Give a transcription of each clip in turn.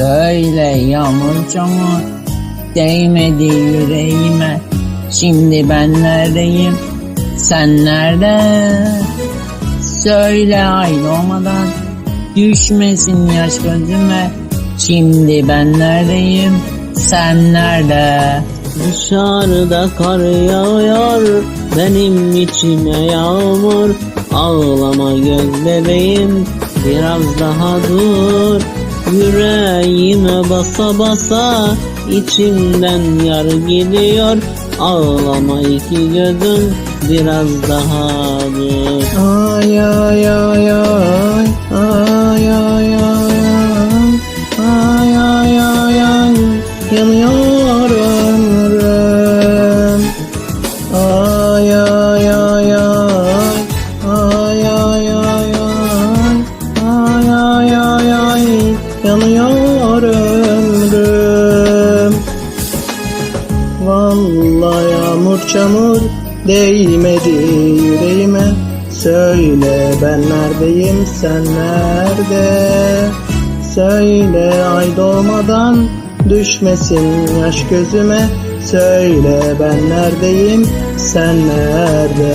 Söyle yağmur çamur değmedi yüreğime. Şimdi ben neredeyim? Sen nerede? Söyle ay doğmadan düşmesin yaş gözüme. Şimdi ben neredeyim? Sen nerede? Dışarıda kar yağıyor benim içime yağmur Ağlama göz bebeğim biraz daha dur Yüreğime basa basa içimden yar gidiyor Ağlama iki gözüm biraz daha dur Ay ay ay ay ay ay ay yanıyor ömrüm. Vallahi yağmur çamur değmedi yüreğime. Söyle ben neredeyim sen nerede? Söyle ay doğmadan düşmesin yaş gözüme. Söyle ben neredeyim sen nerede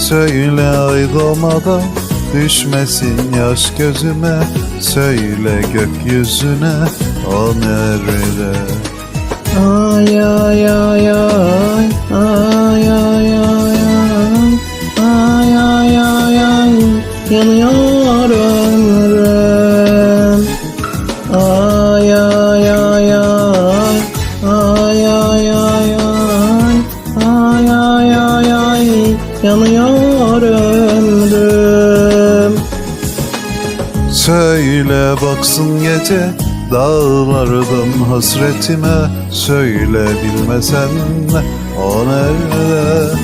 Söyle ay doğmadan düşmesin yaş gözüme. Söyle gökyüzüne o nerede? Ay ay ay ay ay yanıyor ömrüm. Söyle baksın gece dağlardan hasretime. Söyle bilmesen de o nerede?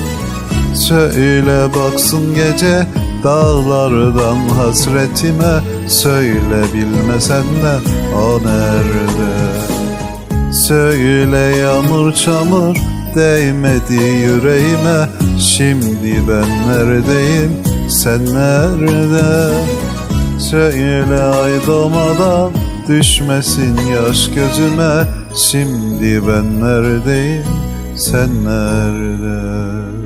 Söyle baksın gece dağlardan hasretime. Söyle bilmesen de o nerede? Söyle yağmur çamur değmedi yüreğime Şimdi ben neredeyim? Sen nerede? Söyle ay doğmadan düşmesin yaş gözüme. Şimdi ben neredeyim? Sen nerede